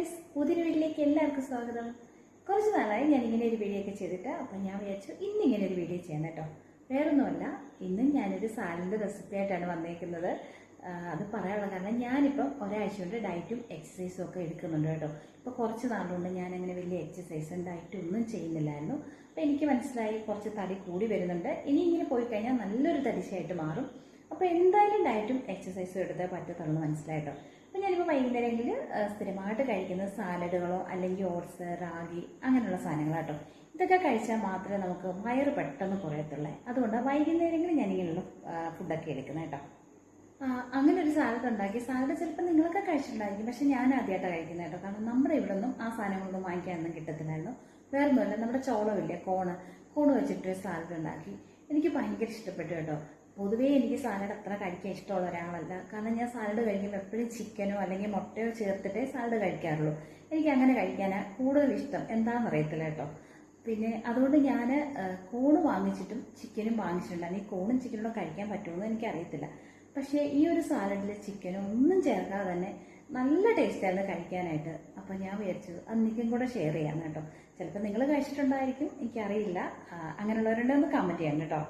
Guys പുതിയൊരു വീട്ടിലേക്ക് എല്ലാവർക്കും സ്വാഗതം. കുറച്ച് നാളായി ഞാൻ ഇങ്ങനെ ഒരു വീഡിയോ ഒക്കെ ചെയ്തിട്ട് അപ്പം ഞാൻ വിചാരിച്ചു ഇന്ന് ഇങ്ങനെ ഒരു വീഡിയോ ചെയ്യാൻ കേട്ടോ. വേറൊന്നുമല്ല ഇന്നും ഞാനൊരു സാലഡ് റെസിപ്പി ആയിട്ടാണ് വന്നേക്കുന്നത്. അത് പറയാനുള്ള കാരണം ഞാനിപ്പം ഒരാഴ്ച കൊണ്ട് ഡയറ്റും എക്സസൈസും ഒക്കെ എടുക്കുന്നുണ്ട് കേട്ടോ. ഇപ്പോൾ കുറച്ച് നാളുകൊണ്ട് ഞാൻ അങ്ങനെ വലിയ എക്സസൈസും ഡയറ്റും ഒന്നും ചെയ്യുന്നില്ലായിരുന്നു. അപ്പോൾ എനിക്ക് മനസ്സിലായി കുറച്ച് തടി കൂടി വരുന്നുണ്ട്. ഇനി ഇങ്ങനെ പോയി കഴിഞ്ഞാൽ നല്ലൊരു തടിശയായിട്ട് മാറും. അപ്പോൾ എന്തായാലും ഡയറ്റും എക്സസൈസും എടുത്തേ പറ്റത്തുള്ളൂ മനസ്സിലായിട്ടോ. അപ്പോൾ ഞാനിപ്പോൾ വൈകുന്നേരങ്ങളിൽ സ്ഥിരമായിട്ട് കഴിക്കുന്ന സാലഡുകളോ അല്ലെങ്കിൽ ഓട്സ് റാഗി അങ്ങനെയുള്ള സാധനങ്ങളാട്ടോ. ഇതൊക്കെ കഴിച്ചാൽ മാത്രമേ നമുക്ക് വയറ് പെട്ടെന്ന് കുറയത്തുള്ളൂ. അതുകൊണ്ട് വൈകുന്നേരങ്ങളിൽ ഞാനിങ്ങനെയുള്ള ഫുഡൊക്കെ എടുക്കുന്നത് കേട്ടോ. അങ്ങനെ ഒരു സാലഡ് ഉണ്ടാക്കി സാലഡ് ചിലപ്പോൾ നിങ്ങളൊക്കെ കഴിച്ചിട്ടുണ്ടായിരിക്കും പക്ഷെ ഞാൻ ആദ്യമായിട്ടാണ് കഴിക്കുന്നത് കേട്ടോ. കാരണം നമ്മുടെ ഇവിടെ ഒന്നും ആ സാധനങ്ങളൊന്നും വാങ്ങിക്കാനൊന്നും കിട്ടത്തില്ലായിരുന്നു. വേറെ ഒന്നുമല്ല നമ്മുടെ ചോളമില്ലേ കോണ് കോണ് വെച്ചിട്ടൊരു സാലഡ് ഉണ്ടാക്കി. എനിക്ക് ഭയങ്കര ഇഷ്ടപ്പെട്ടു കേട്ടോ. പൊതുവേ എനിക്ക് സാലഡ് അത്ര കഴിക്കാൻ ഇഷ്ടമുള്ള ഒരാളല്ല. കാരണം ഞാൻ സാലഡ് കഴിക്കുമ്പോൾ എപ്പോഴും ചിക്കനോ അല്ലെങ്കിൽ മുട്ടയോ ചേർത്തിട്ടേ സാലഡ് കഴിക്കാറുള്ളൂ. എനിക്ക് അങ്ങനെ കഴിക്കാനാണ് കൂടുതൽ ഇഷ്ടം. എന്താണെന്ന് അറിയത്തില്ല കേട്ടോ. പിന്നെ അതുകൊണ്ട് ഞാൻ കൂണ് വാങ്ങിച്ചിട്ടും ചിക്കനും വാങ്ങിച്ചിട്ടുണ്ട്. ഈ കൂണും ചിക്കനും കഴിക്കാൻ പറ്റുമെന്ന് എനിക്കറിയത്തില്ല. പക്ഷേ ഈ ഒരു സാലഡിൽ ചിക്കനും ഒന്നും ചേർക്കാതെ തന്നെ നല്ല ടേസ്റ്റായിരുന്നു കഴിക്കാനായിട്ട്. അപ്പോൾ ഞാൻ വിചാരിച്ചത് അന്നേക്കും കൂടെ ഷെയർ ചെയ്യാം കേട്ടോ. ചിലപ്പോൾ നിങ്ങൾ കഴിച്ചിട്ടുണ്ടായിരിക്കും. എനിക്കറിയില്ല. ഒന്ന് കമന്റ് ചെയ്യാം കേട്ടോ.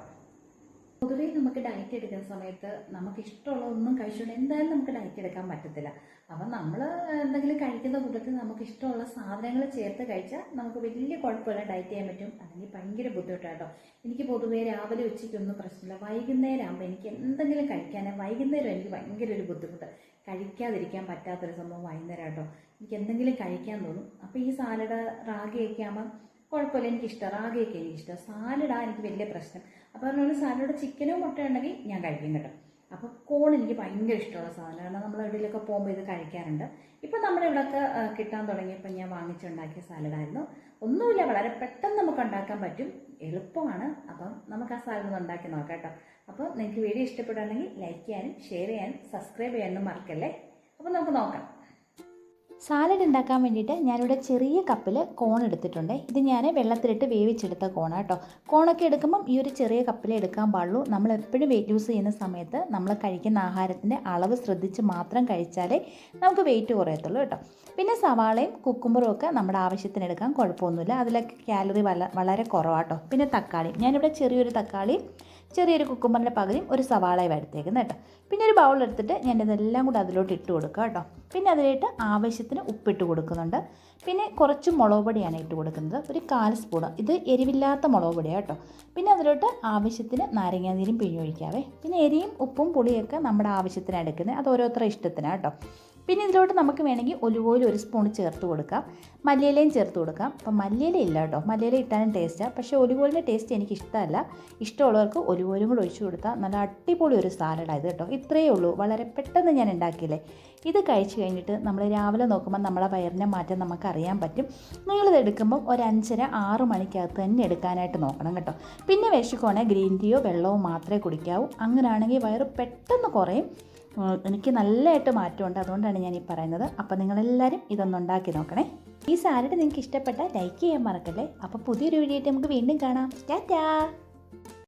പൊതുവേ നമുക്ക് ഡയറ്റ് എടുക്കുന്ന സമയത്ത് നമുക്ക് ഇഷ്ടമുള്ള ഒന്നും കഴിച്ചുകൊണ്ട് എന്തായാലും നമുക്ക് ഡയറ്റ് എടുക്കാൻ പറ്റത്തില്ല. അപ്പം നമ്മൾ എന്തെങ്കിലും കഴിക്കുന്ന കൂട്ടത്തിൽ നമുക്ക് ഇഷ്ടമുള്ള സാധനങ്ങൾ ചേർത്ത് കഴിച്ചാൽ നമുക്ക് വലിയ കുഴപ്പമില്ല ഡയറ്റ് ചെയ്യാൻ പറ്റും. അല്ലെങ്കിൽ ഭയങ്കര ബുദ്ധിമുട്ടാട്ടോ. എനിക്ക് പൊതുവേ രാവിലെ ഉച്ചയ്ക്കൊന്നും പ്രശ്നമില്ല. വൈകുന്നേരം ആകുമ്പോൾ എനിക്ക് എന്തെങ്കിലും കഴിക്കാനേ വൈകുന്നേരം എനിക്ക് ഭയങ്കര ഒരു ബുദ്ധിമുട്ട്. കഴിക്കാതിരിക്കാൻ പറ്റാത്തൊരു സംഭവം വൈകുന്നേരം കേട്ടോ എനിക്ക് എന്തെങ്കിലും കഴിക്കാൻ തോന്നും. അപ്പോൾ ഈ സാലഡ് റാഗിയൊക്കെ ആകുമ്പോൾ കുഴപ്പമില്ല എനിക്കിഷ്ടം. റാഗിയൊക്കെ എനിക്കിഷ്ടം. സാലഡാണ് എനിക്ക് വലിയ പ്രശ്നം. അപ്പോൾ പറഞ്ഞ സാലഡ് ചിക്കനോ മുട്ടയോ ഉണ്ടെങ്കിൽ ഞാൻ കഴിക്കും കേട്ടോ. അപ്പോൾ കോൺ എനിക്ക് ഭയങ്കര ഇഷ്ടമുള്ള സാധനമാണ്. കാരണം നമ്മൾ എവിടെയൊക്കെ പോകുമ്പോൾ ഇത് കഴിക്കാറുണ്ട്. ഇപ്പം നമ്മുടെ ഇവിടെയൊക്കെ കിട്ടാൻ തുടങ്ങിയപ്പോൾ ഞാൻ വാങ്ങിച്ചുണ്ടാക്കിയ സാലഡായിരുന്നു. ഒന്നുമില്ല വളരെ പെട്ടെന്ന് നമുക്ക് ഉണ്ടാക്കാൻ പറ്റും. എളുപ്പമാണ്. അപ്പം നമുക്ക് ആ സാലഡ് ഉണ്ടാക്കി നോക്കാം കേട്ടോ. അപ്പോൾ നിങ്ങൾക്ക് വീഡിയോ ഇഷ്ടപ്പെടുകയാണെങ്കിൽ ലൈക്ക് ചെയ്യാനും ഷെയർ ചെയ്യാനും സബ്സ്ക്രൈബ് ചെയ്യാനും മറക്കല്ലേ? അപ്പോൾ നമുക്ക് നോക്കാം. സാലഡ് ഉണ്ടാക്കാൻ വേണ്ടിയിട്ട് ഞാനിവിടെ ചെറിയ കപ്പിൽ കോൺ എടുത്തിട്ടുണ്ട്. ഇത് ഞാൻ വെള്ളത്തിലിട്ട് വേവിച്ചെടുത്ത കോണാണ് കേട്ടോ കോണൊക്കെ എടുക്കുമ്പം ഈ ഒരു ചെറിയ കപ്പിലേ എടുക്കാൻ പാടുള്ളൂ. നമ്മൾ എപ്പോഴും വെയിറ്റ് ലൂസ് ചെയ്യുന്ന സമയത്ത് നമ്മൾ കഴിക്കുന്ന ആഹാരത്തിന്റെ അളവ് ശ്രദ്ധിച്ച് മാത്രം കഴിച്ചാലേ നമുക്ക് വെയിറ്റ് കുറയത്തുള്ളൂ കേട്ടോ പിന്നെ സവാളയും കുക്കുമ്പറും ഒക്കെ നമ്മുടെ ആവശ്യത്തിന് എടുക്കാൻ കുഴപ്പമൊന്നുമില്ല. അതിലൊക്കെ കാലറി വല വളരെ കുറവാട്ടോ പിന്നെ തക്കാളി. ഞാനിവിടെ ചെറിയൊരു തക്കാളി ചെറിയൊരു കുക്കുമ്പറിന്റെ പകുതിയും ഒരു സവാളയും എടുത്തേക്കുന്നത് കേട്ടോ പിന്നെ ഒരു ബൗൾ എടുത്തിട്ട് ഞാൻ ഇതെല്ലാം കൂടെ അതിലോട്ട് ഇട്ട് കൊടുക്കാം കേട്ടോ പിന്നെ അതിലേക്ക് ആവശ്യത്തിന് ഉപ്പിട്ട് കൊടുക്കുന്നുണ്ട്. പിന്നെ കുറച്ച് മുളക് പൊടിയാണ് ഇട്ട് കൊടുക്കുന്നത്. ഒരു കാൽ സ്പൂൺ ഇത് എരിവില്ലാത്ത മുളക് പൊടിയാണ് കേട്ടോ. പിന്നെ അതിലോട്ട് ആവശ്യത്തിന് നാരങ്ങാനീരും പിഴിഞ്ഞൊഴിക്കാവേ. പിന്നെ എരിയും ഉപ്പും പുളിയൊക്കെ നമ്മുടെ ആവശ്യത്തിന് എടുക്കുന്നത്. അത് ഓരോരുത്തരുടെ ഇഷ്ടത്തിനാണ് കേട്ടോ. പിന്നെ ഇതിലോട്ട് നമുക്ക് വേണമെങ്കിൽ ഒലിവ് ഒരു സ്പൂൺ ചേർത്ത് കൊടുക്കാം. മല്ലിയിലയും ചേർത്ത് കൊടുക്കാം. അപ്പം മല്ലിയില ഇല്ല കേട്ടോ. മല്ലിയില ഇട്ടാലും ടേസ്റ്റാണ് പക്ഷേ ഒലിവ് ടേസ്റ്റ് എനിക്ക് ഇഷ്ടമല്ല ഇഷ്ടമുള്ളവർക്ക് ഒലിവ് കൂടെ ഒഴിച്ചു കൊടുത്താൽ നല്ല അടിപൊളി ഒരു സാലഡ് ഇത് കേട്ടോ. ഇത്രയേ ഉള്ളൂ. വളരെ പെട്ടെന്ന് ഞാൻ ഉണ്ടാക്കിയില്ലേ? ഇത് കഴിച്ചു കഴിഞ്ഞിട്ട് നമ്മൾ രാവിലെ നോക്കുമ്പോൾ നമ്മളെ വയറിനെ മാറ്റം നമുക്ക് അറിയാൻ പറ്റും. നിങ്ങളിത് എടുക്കുമ്പോൾ ഒരു അഞ്ചര ആറ് മണിക്കകത്ത് തന്നെ എടുക്കാനായിട്ട് നോക്കണം കേട്ടോ. പിന്നെ വിശക്കുവാണെങ്കിൽ ഗ്രീൻ ടീയോ വെള്ളമോ മാത്രമേ കുടിക്കാവൂ. അങ്ങനെയാണെങ്കിൽ വയറ് പെട്ടെന്ന് കുറയും. എനിക്ക് നല്ലതായിട്ട് മാറ്റമുണ്ട്. അതുകൊണ്ടാണ് ഞാൻ ഈ പറയുന്നത്. അപ്പോൾ നിങ്ങളെല്ലാവരും ഇതൊന്ന് ഉണ്ടാക്കി നോക്കണേ. ഈ സാലഡ് നിങ്ങൾക്ക് ഇഷ്ടപ്പെട്ടാൽ ലൈക്ക് ചെയ്യാൻ മറക്കല്ലേ? അപ്പോൾ പുതിയൊരു വീഡിയോ ആയിട്ട് നമുക്ക് വീണ്ടും കാണാം. ടാറ്റാ!